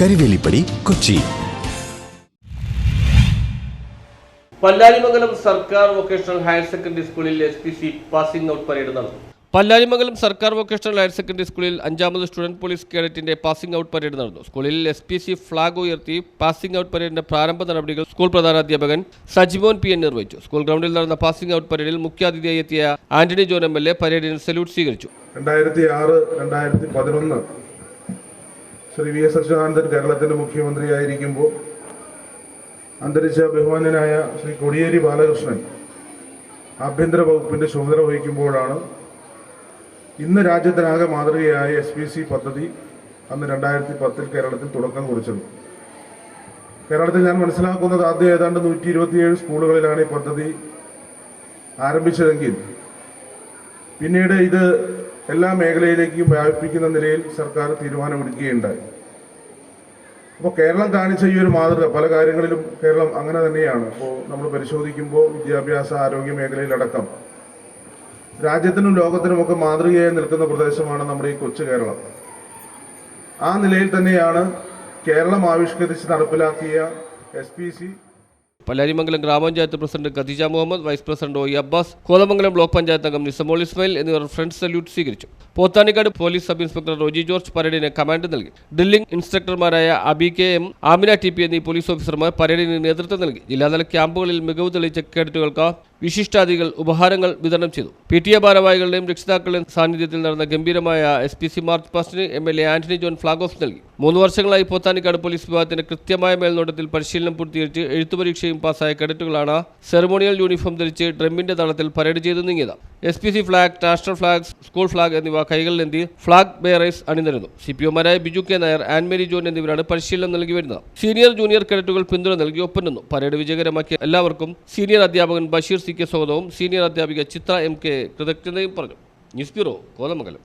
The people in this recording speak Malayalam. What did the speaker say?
Karivelippady Kochi. Pallarimangalam സർക്കാർ വൊക്കേഷണൽ ഹയർ സെക്കൻഡറി സ്കൂളിൽ S P C passing out parade നടന്നു. പല്ലാരിമംഗലം സർക്കാർ വൊക്കേഷണൽ ഹയർ സെക്കൻഡറി സ്കൂളിൽ അഞ്ചാമത് സ്റ്റുഡന്റ് പോലീസ് കേഡറ്റിന്റെ പാസിംഗ് ഔട്ട് പരേഡ് നടന്നു. സ്കൂളിൽ എസ് പി സി ഫ്ളാഗ് ഉയർത്തി പാസിംഗ് ഔട്ട് പരേഡിന്റെ പ്രാരംഭ നടപടികൾ സ്കൂൾ പ്രധാനാധ്യാപകൻ സജിമോൻ പി എൻ നിർവഹിച്ചു. സ്കൂൾ ഗ്രൗണ്ടിൽ നടന്ന പാസിംഗ് ഔട്ട് പരേഡിൽ മുഖ്യാതിഥിയായി എത്തിയ Antony John M L A പരേഡിന് salute സ്വീകരിച്ചു. രണ്ടായിരത്തി ആറ് രണ്ടായിരത്തി പതിനൊന്ന് ശ്രീ വി എസ് അച്യുതാനന്ദൻ കേരളത്തിന്റെ മുഖ്യമന്ത്രിയായിരിക്കുമ്പോൾ അന്തരിച്ച ബഹുമാനനായ ശ്രീ കോടിയേരി ബാലകൃഷ്ണൻ ആഭ്യന്തര വകുപ്പിന്റെ ചുമതല വഹിക്കുമ്പോഴാണ് ഇന്ന് രാജ്യത്തിനാകെ മാതൃകയായ എസ് പി സി പദ്ധതി അന്ന് രണ്ടായിരത്തി പത്തിൽ കേരളത്തിൽ തുടക്കം കുറിച്ചത്. കേരളത്തിൽ ഞാൻ മനസ്സിലാക്കുന്നത് ആദ്യം ഏതാണ്ട് നൂറ്റി ഇരുപത്തിയേഴ് സ്കൂളുകളിലാണ് ഈ പദ്ധതി ആരംഭിച്ചതെങ്കിൽ പിന്നീട് ഇത് എല്ലാ മേഖലയിലേക്കും വ്യാപിപ്പിക്കുന്ന നിലയിൽ സർക്കാർ തീരുമാനമെടുക്കുകയുണ്ടായി. അപ്പോൾ കേരളം കാണിച്ച ഈ ഒരു മാതൃക പല കാര്യങ്ങളിലും കേരളം അങ്ങനെ തന്നെയാണ്. അപ്പോൾ നമ്മൾ പരിശോധിക്കുമ്പോൾ വിദ്യാഭ്യാസ ആരോഗ്യ മേഖലയിലടക്കം രാജ്യത്തിനും ലോകത്തിനുമൊക്കെ മാതൃകയായി നിൽക്കുന്ന പ്രദേശമാണ് നമ്മുടെ ഈ കൊച്ചു കേരളം. ആ നിലയിൽ തന്നെയാണ് കേരളം ആവിഷ്കരിച്ച് നടപ്പിലാക്കിയ S Pallarimangalam grama panchayat president Khadeeja Muhammad vice president O Abbas Kothamangalam block panchayat അംഗം നിസമോൾ ഇസ്മായിൽ എന്നിവർ ഫ്രണ്ട് സല്യൂട്ട് സ്വീകരിച്ചു. Pothanicad police sub inspector Roji George പരേഡിന് command നൽകി. Drilling ഇൻസ്ട്രക്ടർമാരായ Abi K M Amina T P എന്നീ പോലീസ് ഓഫീസർമാർ പരേഡിന് നേതൃത്വം നൽകി. ജില്ലാതല ക്യാമ്പുകളിൽ മികവ് തെളിയിച്ച കേഡറ്റുകൾക്ക് വിശിഷ്ടാദികൾ ഉപഹാരങ്ങൾ വിതരണം ചെയ്തു. പി. ടി. എ ഭാരവാഹികളുടെയും രക്ഷിതാക്കളുടെയും സാന്നിധ്യത്തിൽ നടന്ന ഗംഭീരമായ S. P. C. March പാസ്റ്റിന് M. L. A. Antony John flag off നൽകി. മൂന്ന് വർഷങ്ങളായി പോത്താനിക്കാട് പോലീസ് വിഭാഗത്തിന്റെ കൃത്യമായ മേൽനോട്ടത്തിൽ പരിശീലനം പൂർത്തീകരിച്ച് എഴുത്തു പരീക്ഷയും പാസ്സായ കേഡറ്റുകളാണ് സെറമോണിയൽ യൂണിഫോം ധരിച്ച് ഡ്രമ്മിന്റെ തളത്തിൽ പരേഡ് ചെയ്ത് നീങ്ങിയത്. S. P. C. Flag national flag school flag എന്നിവ കൈകളിലെന്തി ഫ്ളാഗ് ബെയറേഴ്സ് അണിനിരുന്നു. സി. പി. ഒമാരായ ബിജു കെ. നായർ ആൻമേരി ജോൺ എന്നിവരാണ് പരിശീലനം നൽകി വരുന്നത്. സീനിയർ ജൂനിയർ കേഡറ്റുകൾ പിന്തുണ നൽകി ഒപ്പം നിന്നു പരേഡ് വിജയകരമാക്കിയ എല്ലാവർക്കും സീനിയർ അധ്യാപകൻ ബഷീർ സി കെ സ്വാഗതവും സീനിയർ അധ്യാപിക ചിത്ര എം കെ കൃതജ്ഞതയും പറഞ്ഞു. News bureau Kothamangalam.